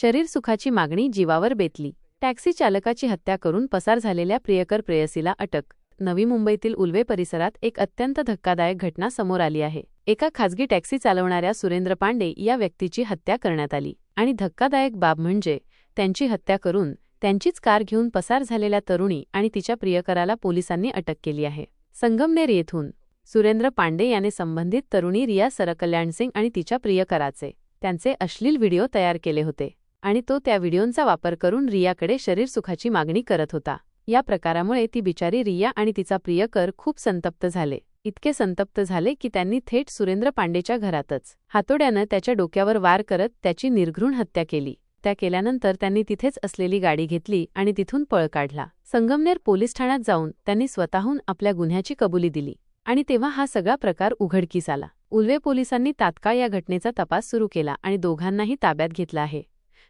शरीर सुखाची मागणी जीवावर बेतली. टॅक्सी चालकाची हत्या करून पसार झालेल्या प्रियकर प्रेयसीला अटक. नवी मुंबईतील उल्वे परिसरात एक अत्यंत धक्कादायक घटना समोर आली आहे. एका खासगी टॅक्सी चालवणाऱ्या सुरेंद्र पांडे या व्यक्तीची हत्या करण्यात आली. आणि धक्कादायक बाब म्हणजे त्यांची हत्या करून त्यांचीच कार घेऊन पसार झालेल्या तरुणी आणि तिच्या प्रियकराला पोलिसांनी अटक केली आहे. संगमनेर येथून सुरेंद्र पांडे याने संबंधित तरुणी रिया सरकल्याण सिंग आणि तिच्या प्रियकराचे त्यांचे अश्लील व्हिडिओ तयार केले होते. आणि तो त्या व्हिडिओंचा वापर करून रियाकडे शरीर सुखाची मागणी करत होता. या प्रकारामुळे ती बिचारी रिया आणि तिचा प्रियकर खूप संतप्त झाले. इतके संतप्त झाले की त्यांनी थेट सुरेंद्र पांडेच्या घरातच हातोड्यानं त्याच्या डोक्यावर वार करत त्याची निर्घृण हत्या केली. त्या केल्यानंतर त्यांनी तिथेच असलेली गाडी घेतली आणि तिथून पळ काढला. संगमनेर पोलीस ठाण्यात जाऊन त्यांनी स्वतःहून आपल्या गुन्ह्याची कबुली दिली आणि तेव्हा हा सगळा प्रकार उघडकीस आला. उल्वे पोलिसांनी तात्काळ या घटनेचा तपास सुरू केला आणि दोघांनाही ताब्यात घेतला आहे.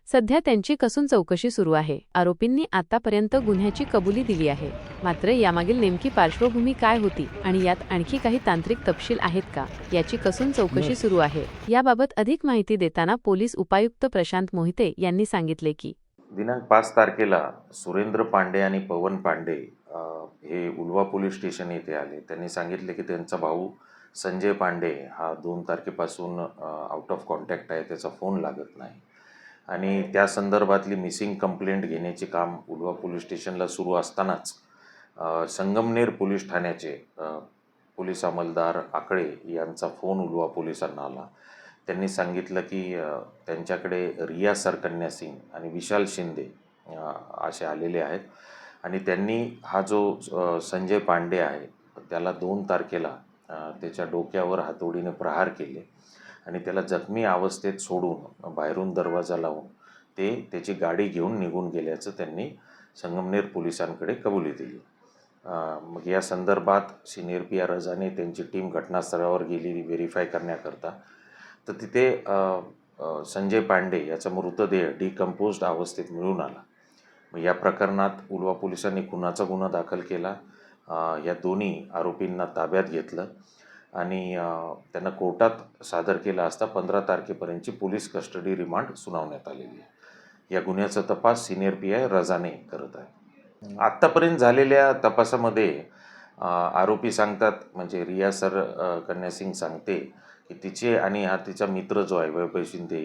सध्या त्यांची कसून चौकशी सुरू आहे. आरोपींनी आतापर्यंत गुन्ह्याची कबुली दिली आहे. मात्र यामागील नेमकी पार्श्वभूमी काय होती आणि यात आणखी काही तांत्रिक तपशील आहेत का? याची कसून चौकशी सुरू आहे. याबाबत अधिक माहिती देताना पोलीस उपायुक्त प्रशांत मोहिते यांनी सांगितले की दिनांक पाच तारखेला सुरेंद्र पांडे आणि पवन पांडे हे उल्वा पोलीस स्टेशन येथे आले. त्यांनी सांगितले की त्यांचा भाऊ संजय पांडे हा दोन तारखेपासून आउट ऑफ कॉन्टॅक्ट आहे. त्याचा फोन लागत नाही. आणि त्या संदर्भातली मिसिंग कंप्लेंट घेण्याचे काम उलवा पोलीस स्टेशनला सुरू असतानाच संगमनेर पोलीस ठाण्याचे पोलीस अंमलदार आकळे यांचा फोन उलवा पोलिसांना आला. त्यांनी सांगितलं की त्यांच्याकडे रिया सरकन्या सिंग आणि विशाल शिंदे असे आलेले आहेत. आणि त्यांनी हा जो संजय पांडे आहे त्याला दोन तारखेला त्याच्या डोक्यावर हातोडीने प्रहार केले. आणि त्याला जखमी अवस्थेत सोडून बाहेरून दरवाजा लावून ते त्याची गाडी घेऊन निघून गेल्याचं त्यांनी संगमनेर पोलिसांकडे कबुली दिली. मग या संदर्भात सिनियर पी आर रजाने त्यांची टीम घटनास्थळावर गेली व्हेरीफाय करण्याकरता. तर तिथे संजय पांडे याचा मृतदेह डिकम्पोज्ड अवस्थेत मिळून आला. मग या प्रकरणात उलवा पोलिसांनी खुनाचा गुन्हा दाखल केला. या दोन्ही आरोपींना ताब्यात घेतलं. आणि त्यांना कोर्टात सादर केला असता पंधरा तारखेपर्यंतची पोलीस कस्टडी रिमांड सुनावण्यात आलेली आहे. या गुन्ह्याचा तपास सिनियर पी आय रजाने करत आहे. आत्तापर्यंत झालेल्या तपासामध्ये आरोपी सांगतात म्हणजे रिया सर कन्यासिंग कन्या सिंग सांगते की तिचे आणि हा तिचा मित्र जो आहे वैभव शिंदे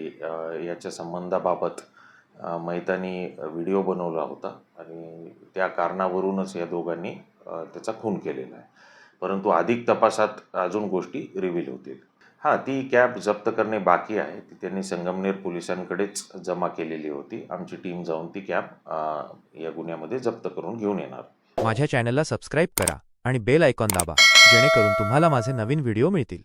याच्या संबंधाबाबत मैतानी व्हिडिओ बनवला होता आणि त्या कारणावरूनच या दोघांनी त्याचा खून केलेला आहे. परंतु अधिक तपासात अजून गोष्टी रिव्हील होतील. हां ती कॅब जप्त करणे बाकी आहे. ती त्यांनी संगमनेर पोलिसांकडेच जमा केलेली होती. आमची टीम जाऊन ती कॅब या गुन्ह्यामध्ये जप्त करून घेऊन येणार. माझ्या चॅनलला सबस्क्राईब करा आणि बेल आयकॉन दाबा जेणेकरून तुम्हाला माझे नवीन व्हिडिओ मिळतील.